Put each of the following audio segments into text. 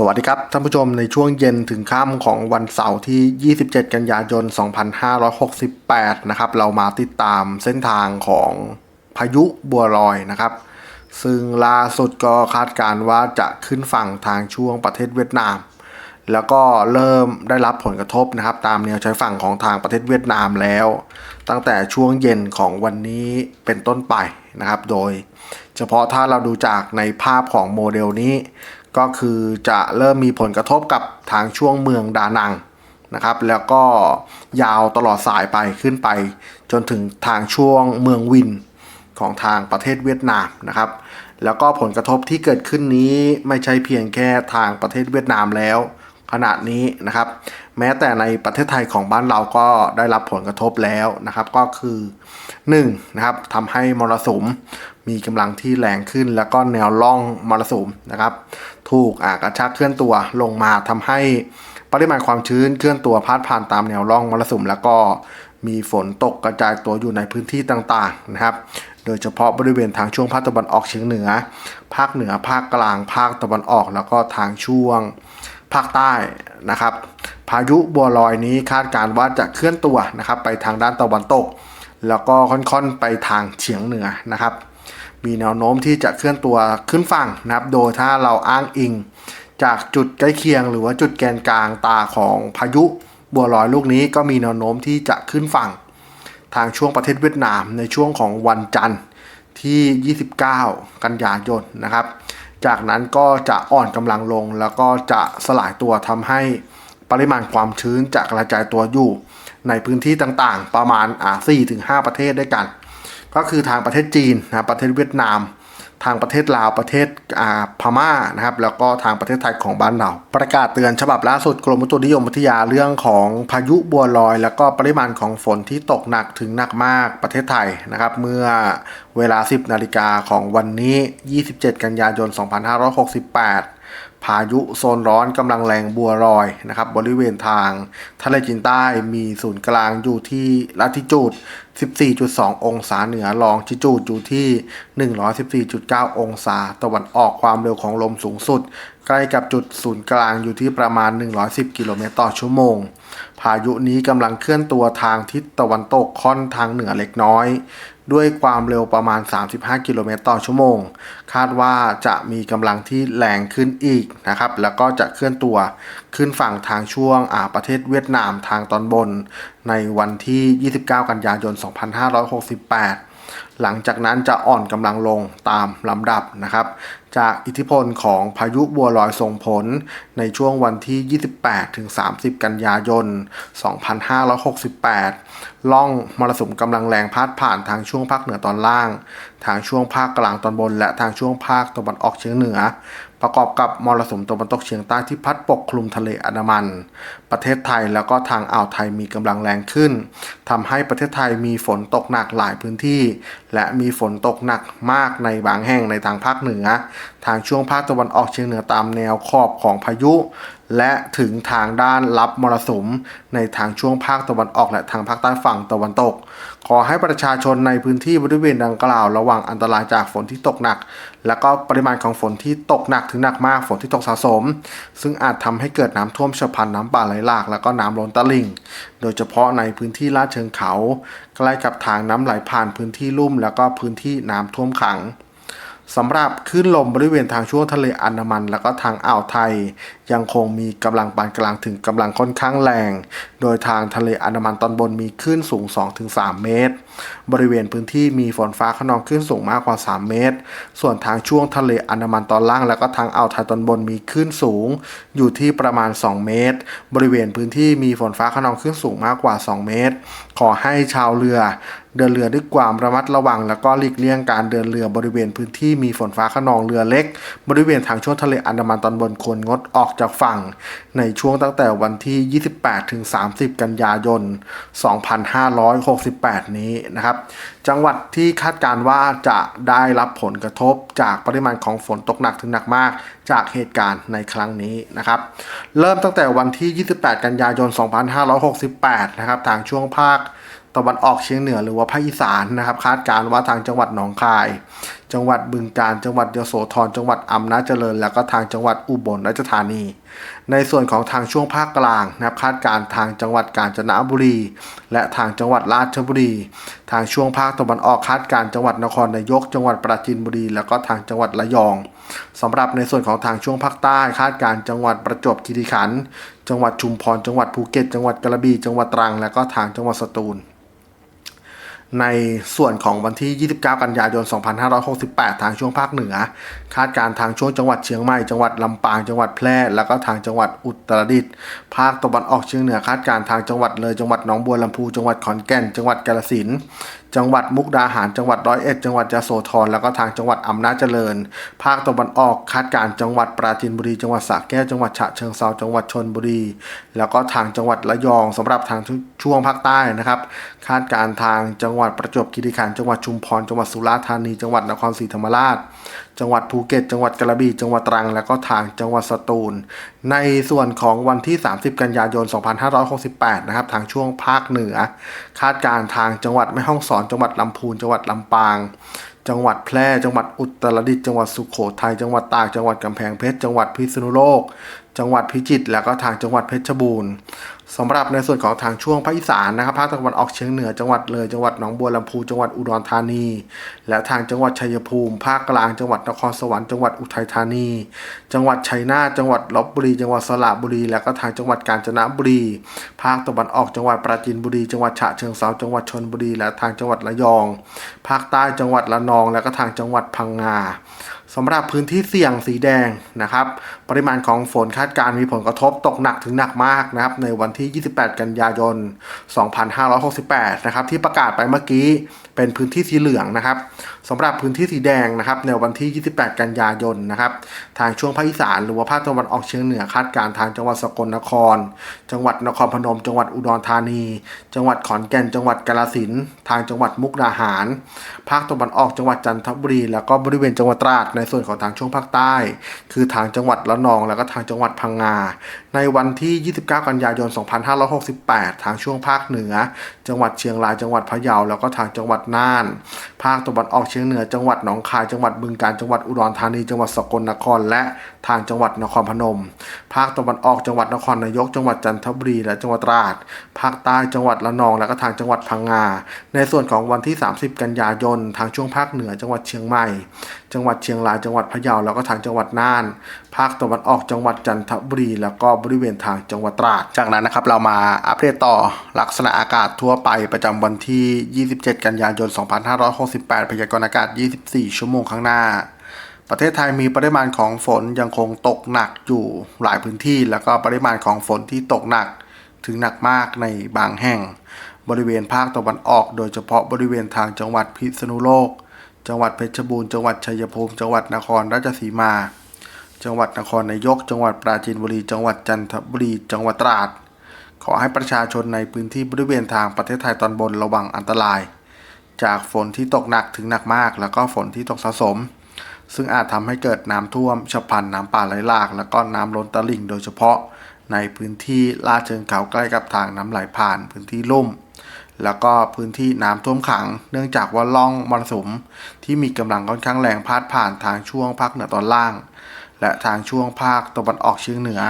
สวัสดีครับ ท่านผู้ชมในช่วงเย็นถึงค่ำของวันเสาร์ที่ 27 กันยายน 2568 นะครับ เรามาติดตามเส้นทางของพายุบัวลอยนะครับ ซึ่งล่าสุดก็คาดการณ์ว่าจะขึ้นฝั่งทางช่วงประเทศเวียดนาม แล้วก็เริ่มได้รับผลกระทบนะครับ ตามแนวชายฝั่งของทางประเทศเวียดนามแล้ว ตั้งแต่ช่วงเย็นของวันนี้เป็นต้นไปนะครับ โดย เฉพาะถ้าเราดูจากในภาพของโมเดลนี้ ก็คือจะเริ่มมีผลกระทบกับทางช่วงเมืองดานังนะครับ แล้วก็ยาวตลอดสายไปขึ้นไป จนถึงทางช่วงเมืองวินของทางประเทศเวียดนามนะครับ แล้วก็ผลกระทบที่เกิดขึ้นนี้ไม่ใช่เพียงแค่ทางประเทศเวียดนามแล้ว ขณะนี้นะครับ แม้แต่ในประเทศไทยของบ้านเราก็ได้รับผลกระทบแล้วนะครับ ก็คือ1นะครับทำให้มรสุมมีกำลังที่แรงขึ้น แล้วก็แนวล่องมรสุมนะครับ ถูกอากระชักเคลื่อนตัวลงมาทำให้ปริมาณความชื้นเคลื่อนตัวพาดผ่านตามแนวร่องมรสุมแล้วก็มีฝนตกกระจายตัวอยู่ในพื้นที่ต่างๆนะครับ โดยเฉพาะบริเวณทางช่วงภาคตะวันออกเฉียงเหนือ ภาคเหนือภาคกลาง ภาคตะวันออก แล้วก็ทางช่วงภาคใต้นะครับ พายุบัวลอยนี้คาดการณ์ว่าจะเคลื่อนตัวนะครับ ไปทางด้านตะวันตก แล้วก็ค่อนๆไปทางเฉียงเหนือนะครับ มีแนวโน้มที่จะเคลื่อนตัวขึ้นฝั่งนะครับ โดยถ้าเราอ้างอิง จากจุดใกล้เคียง หรือว่าจุดแกนกลางตาของพายุบัวลอยลูกนี้ก็มีแนวโน้มที่จะขึ้นฝั่ง ทางช่วงประเทศเวียดนามในช่วงของวันจันทร์ที่ 29 กันยายนนะครับ จากนั้นก็จะอ่อนกำลังลงแล้วก็จะสลายตัวทำให้ปริมาณความชื้นจะกระจายตัวอยู่ ในพื้นที่ต่างๆ ประมาณอ่า4-5 ประเทศด้วยกัน ก็คือทางประเทศจีนนะประเทศเวียดนาม ทางประเทศลาวประเทศอ่าพม่านะครับ แล้วก็ทางประเทศไทยของบ้านเรา ประกาศเตือนฉบับล่าสุดกรมอุตุนิยมวิทยาเรื่องของพายุบัวลอย แล้วก็ปริมาณของฝนที่ตกหนักถึงหนักมากประเทศไทยนะครับ เมื่อเวลา 10 นาฬิกาของวันนี้ 27 กันยายน 2568พายุโซนร้อนกำลังแรงบัวลอยนะครับบริเวณทางทะเลจีนใต้มีศูนย์กลางอยู่ที่ลัติจูด 14.2 องศาเหนือรองจิจูดอยู่ที่ 114.9 องศาตะวันออกความเร็วของลมสูงสุด ใกล้กับจุดศูนย์กลางอยู่ที่ประมาณ 110 กิโลเมตรต่อชั่วโมง พายุนี้กำลังเคลื่อนตัวทางทิศตะวันตกค่อนทางเหนือเล็กน้อย ด้วยความเร็วประมาณ 35 กิโลเมตรต่อชั่วโมง คาดว่าจะมีกำลังที่แรงขึ้นอีกนะครับ แล้วก็จะเคลื่อนตัวขึ้นฝั่งทางช่วงอ่าประเทศเวียดนามทางตอนบน ในวันที่ 29 กันยายน 2568 หลังจากนั้นจะอ่อนกำลังลงตามลำดับนะครับ จากอิทธิพลของพายุบัวลอยส่งผลในช่วงวันที่ 28-30 กันยายน 2568 ล่องมรสุมกำลังแรงพาดผ่านทางช่วงภาคเหนือตอนล่าง ทางช่วงภาคกลางตอนบน และทางช่วงภาคตะวันออกเฉียงเหนือ ประกอบกับมรสุมตะวันตกเฉียงใต้ที่พัดปกคลุมทะเลอันดามัน ประเทศไทยแล้วก็ทางอ่าวไทยมีกำลังแรงขึ้นทำให้ประเทศไทยมีฝนตกหนักหลายพื้นที่ และมีฝนตกหนักมากในบางแห่งในทางภาคเหนือ ทางช่วงภาคตะวันออกเฉียงเหนือตามแนวขอบของพายุ และถึงทางด้านรับมรสุมในทางช่วงภาคตะวันออกและทางภาคใต้ฝั่งตะวันตก ขอให้ประชาชนในพื้นที่บริเวณดังกล่าว ระวังอันตรายจากฝนที่ตกหนัก และก็ปริมาณของฝนที่ตกหนักถึงหนักมากฝนที่ตกสะสม ซึ่งอาจทำให้เกิดน้ำท่วมฉับพลันน้ำป่าไหลหลาก แล้วก็น้ำล้นตลิ่ง โดยเฉพาะในพื้นที่ลาดเชิงเขา ใกล้กับทางน้ำไหลผ่านพื้นที่ลุ่ม แล้วก็พื้นที่น้ำท่วมขังสำหรับคลื่นลมบริเวณทางช่วงทะเลอันดามัน แล้วก็ทางอ่าวไทย ยังคงมีกำลังปานกลางถึงกำลังค่อนข้างแรง โดยทางทะเลอันดามันตอนบนมีคลื่นสูง 2-3 เมตร บริเวณพื้นที่มีฝนฟ้าขนองคลื่นสูงมากกว่า 3 เมตร ส่วนทางช่วงทะเลอันดามันตอนล่าง แล้วก็ทางอ่าวไทยตอนบนมีคลื่นสูง อยู่ที่ประมาณ 2 เมตร บริเวณพื้นที่มีฝนฟ้าขนองคลื่นสูงมากกว่า 2 เมตร ขอให้ชาวเรือเดินเรือด้วยความระมัดระวัง แล้วก็หลีกเลี่ยงการเดินเรือบริเวณพื้นที่มีฝนฟ้าขนองเรือเล็ก บริเวณทางช่วงทะเลอันดามันตอนบนควรงดออกจากฝั่ง ในช่วงตั้งแต่วันที่ 28 ถึง 30 กันยายน 2568 นี้นะครับ จังหวัดที่คาดการว่าจะได้รับผลกระทบจากปริมาณของฝนตกหนักถึงหนักมาก จากเหตุการณ์ในครั้งนี้นะครับ เริ่มตั้งแต่วันที่ 28 กันยายน 2568 นะครับ ทางช่วงภาคตะวันออกเฉียงเหนือหรือว่าภาคอีสานนะครับ คาดการว่าทางจังหวัดหนองคาย จังหวัดบึงกาฬจังหวัดยโสธรจังหวัดอำนาจเจริญ แล้วก็ทางจังหวัดอุบลราชธานีในส่วนของทางช่วงภาคกลางนะครับคาดการทางจังหวัดกาญจนบุรี และทางจังหวัดราชบุรี ทางช่วงภาคตะวันออกคาดการจังหวัดนครนายก จังหวัดปราจีนบุรี แล้วก็ทางจังหวัดระยองสำหรับในส่วนของทางช่วงภาคใต้คาดการจังหวัดประจวบคีรีขันธ์จังหวัดชุมพร จังหวัดภูเก็ต จังหวัดกระบี่จังหวัดตรัง และก็ทางจังหวัดสตูล ในส่วนของวันที่ 29 กันยายน 2568 ทางช่วงภาคเหนือ คาดการณ์ทางช่วงจังหวัดเชียงใหม่ จังหวัดลำปาง จังหวัดแพร่ แล้วก็ทางจังหวัดอุตรดิตถ์ ภาคตะวันออกเฉียงเหนือ คาดการณ์ทางจังหวัดเลย จังหวัดหนองบัวลำพู จังหวัดขอนแก่น จังหวัดกาฬสินธุ์ จังหวัดมุกดาหาร จังหวัดร้อยเอ็ด จังหวัดยโสธร แล้วก็ทางจังหวัดอำนาจเจริญ ภาคตะวันออก คาดการณ์จังหวัดปราจีนบุรี จังหวัดสระแก้ว จังหวัดฉะเชิงเทราจังหวัดชนบุรี แล้วก็ทางจังหวัดระยองสำหรับทางช่วงภาคใต้นะครับ คาดการณ์ทางจังหวัดประจวบคีรีขันธ์จังหวัดชุมพรจังหวัดสุราษฎร์ธานี จังหวัดนครศรีธรรมราช จังหวัดภูเก็ต จังหวัดกระบี่จังหวัดตรัง แล้วก็ทางจังหวัดสตูล ในส่วนของวันที่ 30 กันยายน 2568 นะครับทางช่วงภาคเหนือ คาดการณ์ทางจังหวัดแม่ฮ่องสอน จังหวัดลำพูน จังหวัดลำปางจังหวัดแพร่ จังหวัดอุตรดิตถ์ จังหวัดสุโขทัย จังหวัดตาก จังหวัดกำแพงเพชร จังหวัดพิษณุโลก จังหวัดพิจิตรแล้วก็ทางจังหวัดเพชรบูรณ์สำหรับในส่วนของทางช่วงภาคอีสานนะครับภาคตะวันออกเฉียงเหนือจังหวัดเลยจังหวัดหนองบัวลำพูจังหวัดอุดรธานี และทางจังหวัดชัยภูมิ ภาคกลางจังหวัดนครสวรรค์จังหวัดอุทัยธานี จังหวัดชัยนาทจังหวัดลบบุรีจังหวัดสระบุรี แล้วก็ทางจังหวัดกาญจนบุรี ภาคตะวันออกจังหวัดปราจีนบุรี จังหวัดฉะเชิงเทราจังหวัดชลบุรี และทางจังหวัดระยอง ภาคใต้จังหวัดระนอง แล้วก็ทางจังหวัดพังงา สำหรับพื้นที่เสี่ยงสีแดงนะครับ ปริมาณของฝนคาดการมีผลกระทบตกหนักถึงหนักมากนะครับ ในวันที่ 28 กันยายน 2568 นะครับ ที่ประกาศไปเมื่อกี้เป็นพื้นที่สีเหลืองนะครับสำหรับพื้นที่สีแดงนะครับ ในวันที่ 28 กันยายนนะครับ ทางช่วงภาคอีสานหรือว่าภาคตะวันออกเฉียงเหนือคาดการทางจังหวัดสกลนคร จังหวัดนครพนม จังหวัดอุดรธานี จังหวัดขอนแก่น จังหวัดกาฬสินธุ์ทางจังหวัดมุกดาหาร ภาคตะวันออกจังหวัดจันทบุรี แล้วก็บริเวณจังหวัดตราดในส่วนของทางช่วงภาคใต้ คือทางจังหวัดระนองแล้วก็ทางจังหวัดพังงาในวันที่ 29 กันยายน 2568 ทางช่วงภาคเหนือ จังหวัดเชียงราย จังหวัดพะเยา แล้วก็ทางจังหวัดน่าน ภาคตะวันออกเฉียงเหนือ จังหวัดหนองคาย จังหวัดบึงกาฬ จังหวัดอุดรธานี จังหวัดสกลนคร และทางจังหวัดนครพนม ภาคตะวันออกจังหวัดนครนายก จังหวัดจันทบุรี และจังหวัดตราด ภาคใต้จังหวัดระนอง และก็ทางจังหวัดพังงา ในส่วนของวันที่ 30 กันยายน ทางช่วงภาคเหนือ จังหวัดเชียงใหม่ จังหวัดเชียงราย จังหวัดพะเยา แล้วก็ทางจังหวัดน่าน ภาคตะวันออกจังหวัดจันทบุรี แล้วก็บริเวณทางจังหวัดตราด จากนั้นนะครับเรามาอัปเดตต่อลักษณะอากาศทั่วไปประจำวันที่ 27 กันยายน 2568 พยากรณ์อากาศ 24 ชั่วโมงข้างหน้า ประเทศไทยมีปริมาณของฝนยังคงตกหนักอยู่หลายพื้นที่ แล้วก็ปริมาณของฝนที่ตกหนักถึงหนักมากในบางแห่ง บริเวณภาคตะวันออก โดยเฉพาะบริเวณทางจังหวัดพิษณุโลก จังหวัดเพชรบูรณ์ จังหวัดชัยภูมิ จังหวัดนครราชสีมา จังหวัดนครนายก จังหวัดปราจีนบุรี จังหวัดจันทบุรี จังหวัดตราด ขอให้ประชาชนในพื้นที่บริเวณทางประเทศไทยตอนบนระวังอันตราย จากฝนที่ตกหนักถึงหนักมาก แล้วก็ฝนที่ตกสะสม ซึ่งอาจทำให้เกิดน้ำท่วมฉับพลันน้ำป่าไหลหลาก แล้วก็น้ำล้นตลิ่งโดยเฉพาะ ในพื้นที่ลาดเชิงเขาใกล้กับทางน้ำไหลผ่าน พื้นที่ลุ่มแล้วก็พื้นที่น้ำท่วมขัง เนื่องจากว่าล่องมรสุมที่มีกำลังค่อนข้างแรงพาดผ่านทางช่วงภาคเหนือตอนล่าง และทางช่วงภาคตะวันออกเฉียงเหนือ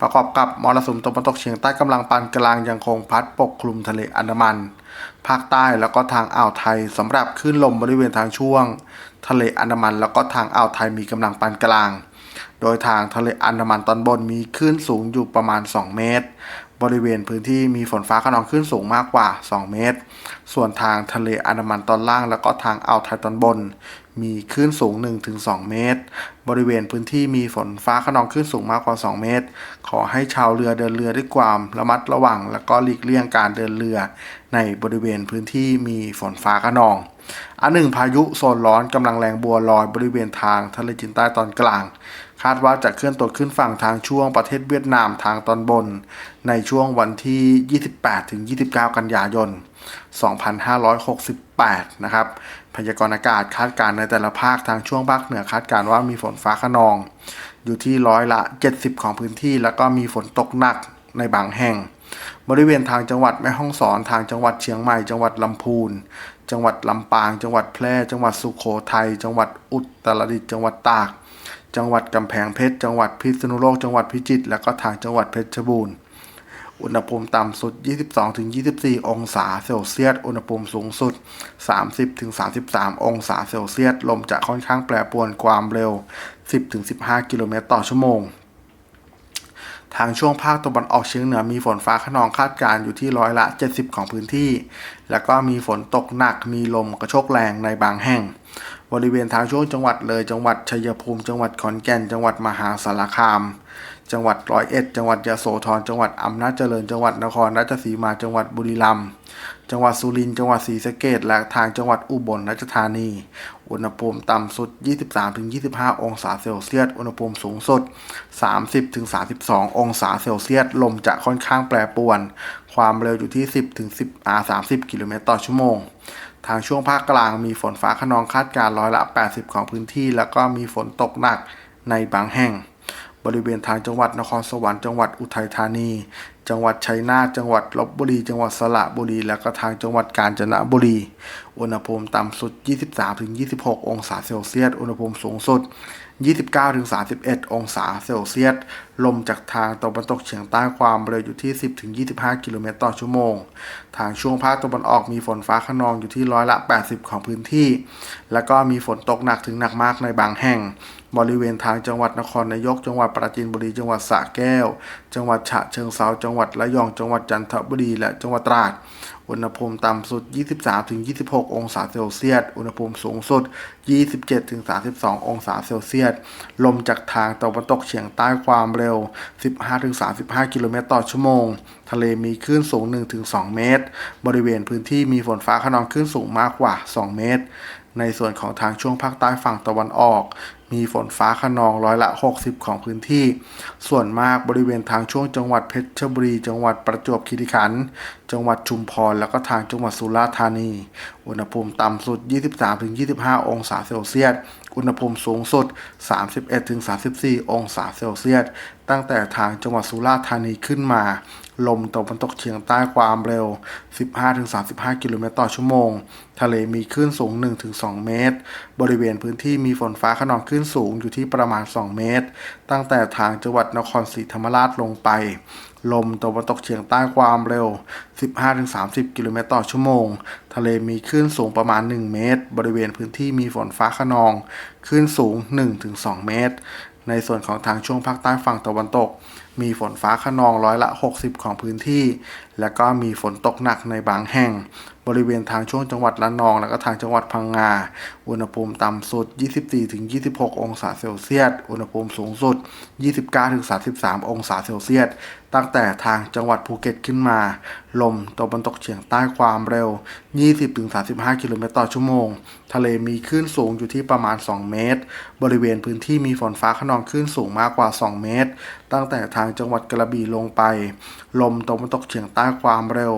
ประกอบกับมรสุมตะวันตกเฉียงใต้กำลังปานกลางยังคงพัดปกคลุมทะเลอันดามัน ภาคใต้แล้วก็ทางอ่าวไทยสำหรับคลื่นลมบริเวณทางช่วง ทะเลอันดามัน แล้วก็ทางอ่าวไทยมีกำลังปานกลาง โดยทางทะเลอันดามันตอนบนมีคลื่นสูงอยู่ประมาณ 2 เมตรบริเวณพื้นที่มีฝนฟ้าขนองคลื่นสูงมากกว่า 2 เมตร ส่วนทางทะเลอันดามันตอนล่าง แล้วก็ทางอ่าวไทยตอนบน มีคลื่นสูง 1-2 เมตร บริเวณพื้นที่มีฝนฟ้าขนองคลื่นสูงมากกว่า 2 เมตร ขอให้ชาวเรือเดินเรือด้วยความระมัดระวัง และก็หลีกเลี่ยงการเดินเรือ ในบริเวณพื้นที่มีฝนฟ้าขนอง อันหนึ่งพายุโซนร้อนกำลังแรงบัวลอยบริเวณทางทะเลจีนใต้ตอนกลาง คาดว่าจะเคลื่อนตัวขึ้นฝั่งทางช่วงประเทศเวียดนามทางตอนบน ในช่วงวันที่ 28-29 กันยายน 2568 นะครับ พยากรณ์อากาศคาดการณ์ในแต่ละภาคทางช่วงภาคเหนือคาดการณ์ว่ามีฝนฟ้าขนอง อยู่ที่ร้อยละ 70 ของพื้นที่ แล้วก็มีฝนตกหนักในบางแห่ง บริเวณทางจังหวัดแม่ฮ่องสอน ทางจังหวัดเชียงใหม่ จังหวัดลำพูน จังหวัดลำปาง จังหวัดแพร่ จังหวัดสุโขทัย จังหวัดอุตรดิตถ์ จังหวัดตาก จังหวัดกำแพงเพชร จังหวัดพิษณุโลก จังหวัดพิจิตร และก็ทางจังหวัดเพชรบูรณ์ อุณหภูมิต่ำสุด 22-24 องศาเซลเซียส อุณหภูมิสูงสุด 30-33 องศาเซลเซียส ลมจะค่อนข้างแปรปรวนความเร็ว 10-15 กิโลเมตรต่อชั่วโมงทางช่วงภาคตะวันออกเฉียงเหนือมีฝนฟ้าขนองคาดการณ์อยู่ที่ร้อยละ 70 ของพื้นที่ แล้วก็มีฝนตกหนักมีลมกระโชกแรงในบางแห่ง บริเวณทางช่วงจังหวัดเลย จังหวัดชัยภูมิ จังหวัดขอนแก่น จังหวัดมหาสารคาม จังหวัดร้อยเอ็ด จังหวัดยโสธร จังหวัดอำนาจเจริญ จังหวัดนครราชสีมา จังหวัดบุรีรัมย์ จังหวัดสุรินทร์ จังหวัดศรีสะเกษและทางจังหวัดอุบลราชธานี อุณหภูมิต่ำสุด 23-25 องศาเซลเซียส อุณหภูมิสูงสุด 30-32 องศาเซลเซียส ลมจะค่อนข้างแปรปรวน ความเร็วอยู่ที่ 10-10อา30 กิโลเมตรต่อชั่วโมง ทางช่วงภาคกลางมีฝนฟ้าขนองคาดการร้อยละ 80 ของพื้นที่ แล้วก็มีฝนตกหนักในบางแห่ง บริเวณทางจังหวัดนครสวรรค์จังหวัดอุทัยธานี จังหวัดชัยนาทจังหวัดลบบุรี จังหวัดสระบุรี และก็ทางจังหวัดกาญจนบุรี อุณหภูมิต่ำสุด 23-26 องศาเซลเซียส อุณหภูมิสูงสุด 29-31 องศาเซลเซียส ลมจากทางตะวันตกเฉียงใต้ความเร็วอยู่ที่ 10-25 กิโลเมตรต่อชั่วโมง ทางช่วงภาคตะวันออกมีฝนฟ้าขนองอยู่ที่ร้อยละ 80 ของพื้นที่ แล้วก็มีฝนตกหนักถึงหนักมากในบางแห่ง บริเวณทางจังหวัดนครนายก จังหวัดปราจีนบุรี จังหวัดสระแก้ว จังหวัดฉะเชิงเทราจังหวัดระยอง จังหวัดจันทบุรี และจังหวัดตราด อุณหภูมิต่ำสุด 23-26 องศาเซลเซียส อุณหภูมิสูงสุด 27-32 องศาเซลเซียส ลมจากทางตะวันตกเฉียงใต้ความเร็ว 15-35 กิโลเมตรต่อชั่วโมง ทะเลมีคลื่นสูง 1-2 เมตร บริเวณพื้นที่มีฝนฟ้าขนองคลื่นสูงมากกว่า 2 เมตร ในส่วนของทางช่วงภาคใต้ฝั่งตะวันออก มีฝนฟ้าขนองร้อยละ 60 ของพื้นที่ ส่วนมากบริเวณทางช่วงจังหวัดเพชรบุรี จังหวัดประจวบคีรีขันธ์จังหวัดชุมพร แล้วก็ทางจังหวัดสุราษฎร์ธานี อุณหภูมิต่ำสุด 23-25 องศาเซลเซียส อุณหภูมิสูงสุด 31-34 องศาเซลเซียส ตั้งแต่ทางจังหวัดสุราษฎร์ธานีขึ้นมา ลมตะวันตกเฉียงใต้ความเร็ว 15-35 กิโลเมตรต่อชั่วโมง ทะเลมีคลื่นสูง 1-2 เมตร บริเวณพื้นที่มีฝนฟ้าขนองคลื่นสูงอยู่ที่ประมาณ 2 เมตร ตั้งแต่ทางจังหวัดนครศรีธรรมราชลงไป ลมตะวันตกเฉียงใต้ความเร็ว 15-30 กิโลเมตรต่อชั่วโมง ทะเลมีคลื่นสูงประมาณ 1 เมตร บริเวณพื้นที่มีฝนฟ้าขนอง คลื่นสูง 1-2 เมตร ในส่วนของทางช่วงภาคใต้ฝั่งตะวันตก มีฝนฟ้าขนองร้อยละ 60 ของพื้นที่ และก็มีฝนตกหนักในบางแห่ง บริเวณทางช่วงจังหวัดละนอง และก็ทางจังหวัดพังงาอุณหภูมิต่ำสุด 24-26 องศาเซลเซียส อุณหภูมิสูงสุด 29-33 องศาเซลเซียส ตั้งแต่ทางจังหวัดภูเก็ตขึ้นมา ลมตะวันตกเฉียงใต้ความเร็ว 20-35 กิโลเมตรต่อชั่วโมง ทะเลมีคลื่นสูงอยู่ที่ประมาณ 2 เมตร บริเวณพื้นที่มีฝนฟ้าขนองคลื่นสูงมากกว่า 2 เมตร ตั้งแต่ทางจังหวัดกระบี่ลงไป ลมตะวันตกเฉียงใต้ความเร็ว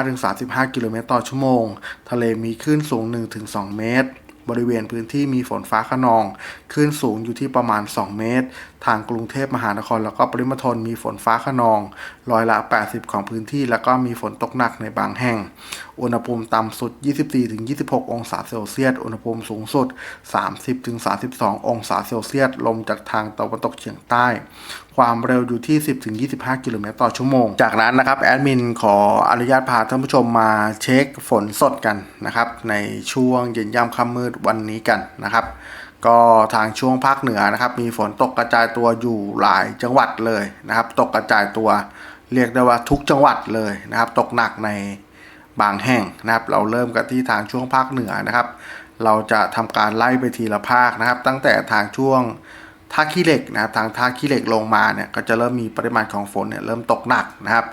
15-35 กิโลเมตรต่อชั่วโมง ทะเลมีคลื่นสูง 1-2 เมตร บริเวณพื้นที่มีฝนฟ้าขนองคลื่นสูงอยู่ที่ประมาณ 2 เมตร ทางกรุงเทพมหานครแล้วก็ปริมณฑลมีฝนฟ้าขนองร้อยละ 80 ของพื้นที่ แล้วก็มีฝนตกหนักในบางแห่ง อุณหภูมิต่ำสุด 24-26 องศาเซลเซียส อุณหภูมิสูงสุด 30-32 องศาเซลเซียส ลมจากทางตะวันตกเฉียงใต้ ความเร็วอยู่ที่ 10-25 กิโลเมตรต่อชั่วโมง จากนั้นนะครับแอดมินขออนุญาตพาท่านผู้ชมมาเช็คฝนสดกันนะครับ ในช่วงเย็นย่ำค่ำมืดวันนี้กันนะครับก็ทางช่วงภาคเหนือนะครับ มีฝนตกกระจายตัวอยู่หลายจังหวัดเลยนะครับ ตกกระจายตัว เรียกได้ว่าทุกจังหวัดเลยนะครับ ตกหนักในบางแห่งนะครับ เราเริ่มกันที่ทางช่วงภาคเหนือนะครับ เราจะทำการไล่ไปทีละภาคนะครับ ตั้งแต่ทางช่วงท่าขี้เหล็กนะครับทางท่าขี้เหล็กลงมาเนี่ยก็จะเริ่มมีปริมาณของฝนเนี่ยเริ่มตกหนักนะครับ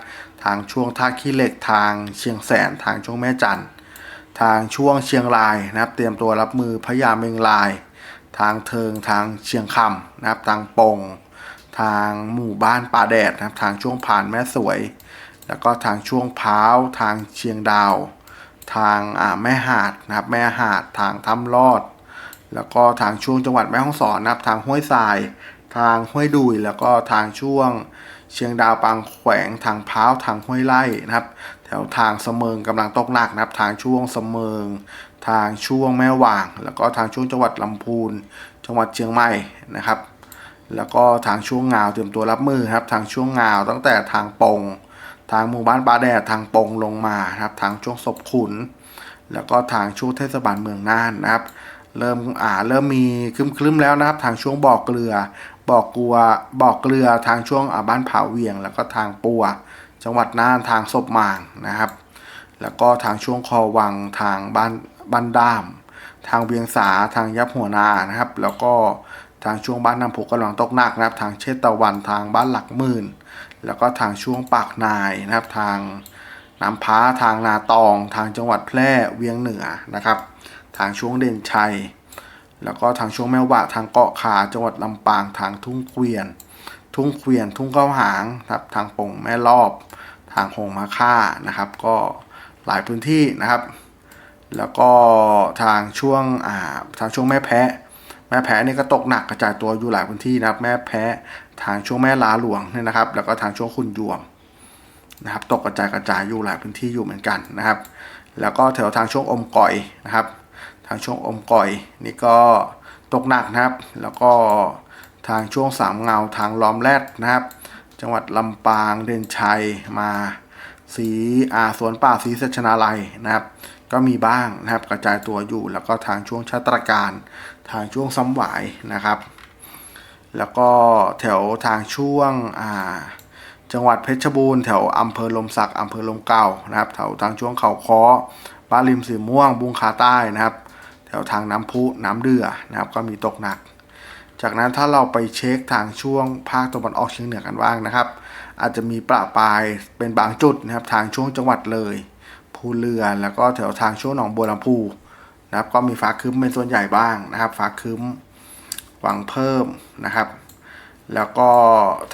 ทางช่วงท่าขี้เหล็กทางเชียงแสน ทางช่วงแม่จันทร์ทางช่วงเชียงรายนะครับ เตรียมตัวรับมือพญาเมงลาย ทางเทิงทางเชียงคำนะครับทางปง ทางหมู่บ้านป่าแดดนะครับ ทางช่วงผ่านแม่สวย แล้วก็ทางช่วงพร้าวทางเชียงดาว ทางอ่าแม่หาดนะครับ แม่หาดทางถ้ำลอด แล้วก็ทางช่วงจังหวัดแม่ฮ่องสอนนะครับ ทางห้วยทราย ทางห้วยดุยแล้วก็ทางช่วงเชียงดาวปางแขวงทางพร้าวทางห้วยไร่นะครับ แถวทางเสมิงกำลังตกหนักนะครับ ทางช่วงเสมิง ทางช่วงแม่วาง แล้วก็ทางช่วงจังหวัดลำพูน จังหวัดเชียงใหม่นะครับ แล้วก็ทางช่วงงาวเตรียมตัวรับมือครับ ทางช่วงงาวตั้งแต่ทางปง ทางหมู่บ้านปลาแดดทางปงลงมาครับ ทางช่วงศพขุน แล้วก็ทางช่วงเทศบาลเมืองน่านนะครับ เริ่มอ่าเริ่มมีคลึ้มๆแล้วนะครับ ทางช่วงบ่อเกลือบ่อกลัวบ่อเกลือทางช่วงอ่าบ้านผาเวียง แล้วก็ทางปัว จังหวัดน่านทางศพหมางนะครับ แล้วก็ทางช่วงคอวังทางบ้านบ้านด้าม ทางเวียงสาทางยับหัวนานะครับ แล้วก็ ทางช่วงบ้านน้ำพุกำลังตกหนักนะครับ ทางเชตตะวันทางบ้านหลักหมื่น แล้วก็ทางช่วงปากนายนะครับ ทางน้ำพ้าทางนาตอง ทางจังหวัดแพร่เวียงเหนือนะครับ ทางช่วงเด่นชัย แล้วก็ทางช่วงแม่วะทางเกาะขาจังหวัดลำปางทางทุ่งเกวียน ทุ่งเกวียน ทุ่งเข้าหางนะครับทางปงแม่รอบ ทางหงมาค่านะครับ ก็หลายพื้นที่นะครับ แล้วก็ทางช่วงอ่าทางช่วงแม่แพะ แม่แพะนี่ก็ตกหนักกระจายตัวอยู่หลายพื้นที่นะครับ แม่แพะทางช่วงแม่ลาหลวงเนี่ยนะครับ แล้วก็ทางช่วงคุณยวมนะครับ ตกกระจายกระจายอยู่หลายพื้นที่อยู่เหมือนกันนะครับ แล้วก็แถวทางช่วงอมก่อยนะครับ ทางช่วงอมก่อยนี่ก็ตกหนักนะครับ แล้วก็ทางช่วงสามเงาทางล้อมแรดนะครับ จังหวัดลำปางเด่นชัยมาสีอาสวนป่าศรีสัชนาลัยนะครับ ก็มีบ้างนะครับกระจายตัวอยู่ แล้วก็ทางช่วงชาตรการทางช่วงซ้ำหวายนะครับ แล้วก็แถวทางช่วงอ่าจังหวัดเพชรบูรณ์แถวอำเภอลมศักดิ์อำเภอลมเก่านะครับแถวทางช่วงเขาค้อบ้านริมสีม่วง บุงคาใต้นะครับ แถวทางน้ำพุน้ำเดือนะครับ ก็มีตกหนัก จากนั้นถ้าเราไปเช็คทางช่วงภาคตะวันออกเฉียงเหนือกันบ้างนะครับ อาจจะมีประปายเป็นบางจุดนะครับทางช่วงจังหวัดเลย ภูเรือ แล้วก็แถวทางช่วงหนองบัวลำพูนะครับ ก็มีฟ้าคึ้มเป็นส่วนใหญ่บ้างนะครับฟ้าคึ้มหวังเพิ่มนะครับ แล้วก็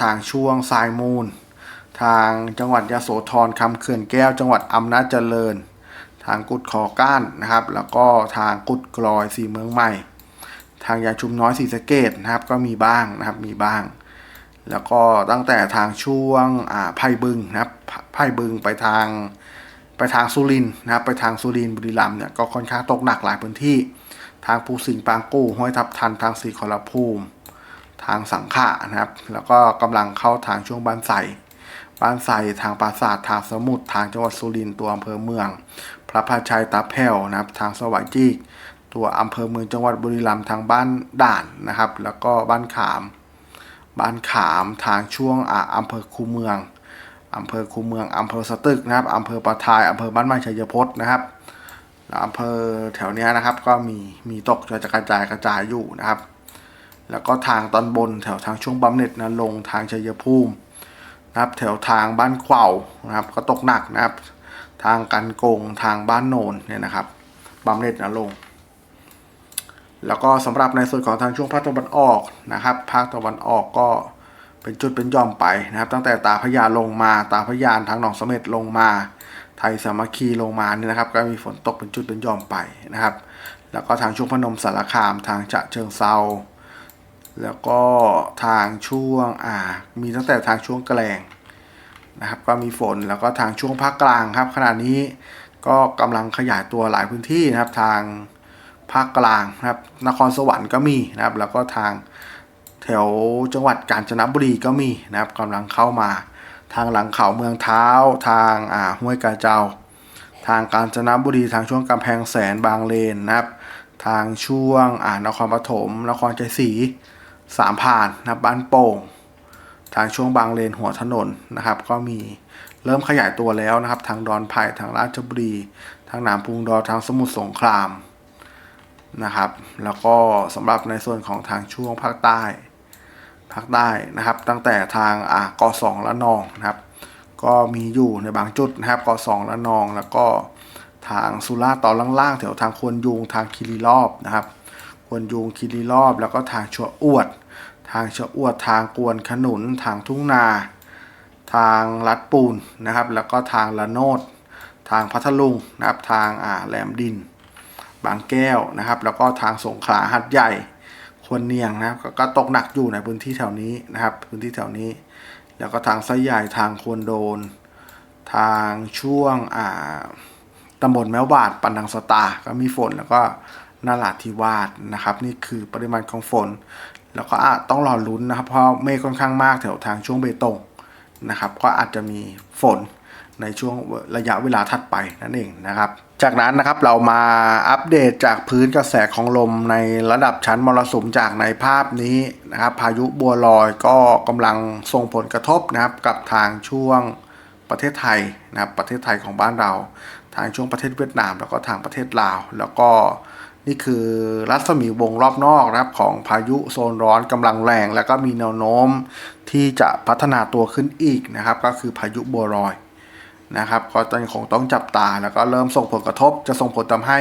ทางช่วงทรายมูล ทางจังหวัดยโสธรคำเขื่อนแก้ว จังหวัดอำนาจเจริญ ทางกุดขอก้านนะครับ แล้วก็ทางกุดกลอยสีเมืองใหม่ ทางยาชุมน้อยสีสะเกดนะครับ ก็มีบ้างนะครับมีบ้าง แล้วก็ตั้งแต่ทางช่วงอ่าไผ่บึงนะครับไผ่ไผ่บึงไปทาง ไปทางสุรินทร์นะครับไปทางสุรินทร์บุรีรัมย์เนี่ยก็ค่อนข้างตกหนักหลายพื้นที่ ทางภูสิงห์ปางกู้ห้วยทับทันทางสีขอรภูมิ ทางสังขะนะครับ แล้วก็กำลังเข้าทางช่วงบ้านใสบ้านใสทางปราสาททางสมุทรทางจังหวัดสุรินทร์ตัวอำเภอเมือง พระพาชัยตาแผ่วนะครับ ทางสวัยจีก ตัวอำเภอเมืองจังหวัดบุรีรัมย์ทางบ้านด่านนะครับ แล้วก็บ้านขาม บ้านขามทางช่วงอ่าอำเภอคูเมือง อำเภอคูเมืองอำเภอสตึกนะครับอำเภอปะทายอำเภอบ้านไม้ชัยพจน์นะครับแล้วอำเภอแถวเนี้ยนะครับ ก็มีมีตกจะกระจายกระจายอยู่นะครับ แล้วก็ทางตอนบนแถวทางช่วงบำเหน็จนะลงทางชัยภูมินะครับ แถวทางบ้านขวาวนะครับ ก็ตกหนักนะครับ ทางกันโกงทางบ้านโนนเนี่ยนะครับบำเหน็จนะลง แล้วก็สำหรับในส่วนของทางช่วงภาคตะวันออกนะครับ ภาคตะวันออกก็ เป็นจุดเป็นย่อมไปนะครับ ตั้งแต่ตาพระยาลงมา ตาพระยานทางหนองเสม็ดลงมา ไทยสามัคคีลงมาเนี่ยนะครับ ก็มีฝนตกเป็นจุดเป็นย่อมไปนะครับ แล้วก็ทางช่วงพนมสารคามทางจะเชิงเซาแล้วก็ทางช่วงอ่ามีตั้งแต่ทางช่วงแกลงนะครับ ก็มีฝนแล้วก็ทางช่วงภาคกลางครับขณะนี้ก็กำลังขยายตัวหลายพื้นที่นะครับทางภาคกลางนะครับนครสวรรค์ก็มีนะครับ แล้วก็ทาง แถวจังหวัดกาญจนบุรีก็มีนะครับกำลังเข้ามา ทางหลังเขาเมืองเท้า ทางอ่าห้วยกาเจ้า ทางกาญจนบุรีทางช่วงกำแพงแสนบางเลนนะครับ ทางช่วงอ่านครปฐมนครชัยศรีสามผ่านนะบบ้านโป่ง ทางช่วงบางเลนหัวถนนนะครับ ก็มีเริ่มขยายตัวแล้วนะครับ ทางดอนไผ่ทางราชบุรี ทางหนามพุงดอทางสมุทรสงครามนะครับ แล้วก็สำหรับในส่วนของทางช่วงภาคใต้ ภาคใต้นะครับ ตั้งแต่ทางอ่ากสองละนองนะครับ ก็มีอยู่ในบางจุดนะครับกสองละนอง แล้วก็ทางสุราษฎร์ตอนล่างๆแถวทางควนยูงทางคีรีรอบนะครับควนยูงคีรีรอบ แล้วก็ทางชัวอวด ทางชัวอวดทางกวนขนุน ทางทุ่งนา ทางลัดปูนนะครับ แล้วก็ทางละโนด ทางพัทลุงนะครับ ทางอ่าแหลมดิน บางแก้วนะครับ แล้วก็ทางสงขลาหัดใหญ่ ควรเนียงนะครับก็ก็ตกหนักอยู่ในพื้นที่แถวนี้นะครับ พื้นที่แถวนี้ แล้วก็ทางไส้ใหญ่ทางควรโดน ทางช่วงอ่าตำบลแมวบาดปันดังสตาก็มีฝนแล้วก็นาราธิวาสนะครับ นี่คือปริมาณของฝน แล้วก็ต้องรอลุ้นนะครับ เพราะเมฆค่อนข้างมากแถวทางช่วงเบตงนะครับ ก็อาจจะมีฝนในช่วงระยะเวลาถัดไปนั่นเองนะครับ จากนั้นนะครับเรามาอัปเดตจากพื้นกระแสของลมในระดับชั้นมรสุมจากในภาพนี้นะครับ พายุบัวลอยก็กำลังส่งผลกระทบนะครับกับทางช่วงประเทศไทยนะครับประเทศไทยของบ้านเรา ทางช่วงประเทศเวียดนาม แล้วก็ทางประเทศลาว แล้วก็นี่คือรัศมีวงรอบนอกนะครับของพายุโซนร้อนกำลังแรง แล้วก็มีแนวโน้มที่จะพัฒนาตัวขึ้นอีกนะครับ ก็คือพายุบัวลอย นะครับก็ต้องคงต้องจับตาแล้วก็เริ่มส่งผลกระทบ จะส่งผลทำให้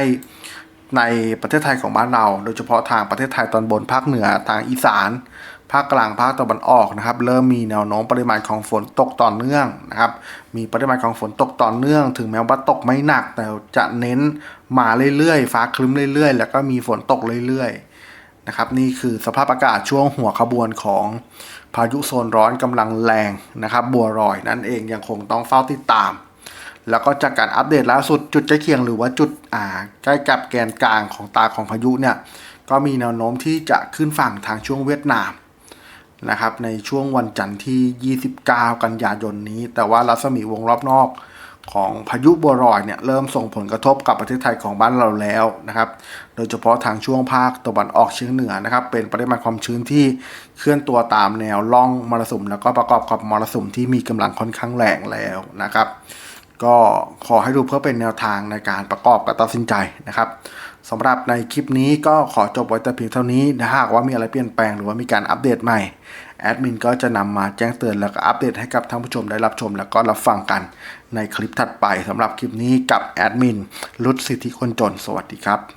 ในประเทศไทยของบ้านเรา โดยเฉพาะทางประเทศไทยตอนบนภาคเหนือทางอีสาน ภาคกลางภาคตะวันออกนะครับ เริ่มมีแนวโน้มปริมาณของฝนตกต่อเนื่องนะครับ มีปริมาณของฝนตกต่อเนื่อง ถึงแม้ว่าตกไม่หนัก แต่จะเน้นมาเรื่อยๆฟ้าคลึ้มเรื่อยๆ แล้วก็มีฝนตกเรื่อยๆนะครับนี่คือสภาพอากาศช่วงหัวขบวนของ พายุโซนร้อนกำลังแรงนะครับ บัวรอยนั่นเองยังคงต้องเฝ้าติดตาม แล้วก็จากการอัปเดตล่าสุดจุดใกล้เคียงหรือว่าจุดอ่าใกล้กับแกนกลางของตาของพายุเนี่ยก็มีแนวโน้มที่จะขึ้นฝั่งทางช่วงเวียดนามนะครับในช่วงวันจันทร์ที่ 29 กันยายนนี้ แต่ว่ารัศมีวงรอบนอก ของพายุบัวรอยเนี่ยเริ่มส่งผลกระทบกับประเทศไทยของบ้านเราแล้วนะครับ โดยเฉพาะทางช่วงภาคตะวันออกเฉียงเหนือนะครับ เป็นปริมาณความชื้นที่เคลื่อนตัวตามแนวล่องมรสุม แล้วก็ประกอบกับมรสุมที่มีกำลังค่อนข้างแรงแล้วนะครับ ก็ขอให้ดูเพื่อเป็นแนวทางในการประกอบกับตัดสินใจนะครับสำหรับในคลิปนี้ก็ขอจบไว้แต่เพียงเท่านี้ถ้าหากว่ามีอะไรเปลี่ยนแปลงหรือว่ามีการอัปเดตใหม่แอดมินก็จะนำมาแจ้งเตือนแล้วก็อัปเดตให้กับท่านผู้ชมได้รับชมแล้วก็รับฟังกัน ในคลิปถัดไปสำหรับคลิปนี้กับแอดมินรุดสิทธิคนจนสวัสดีครับ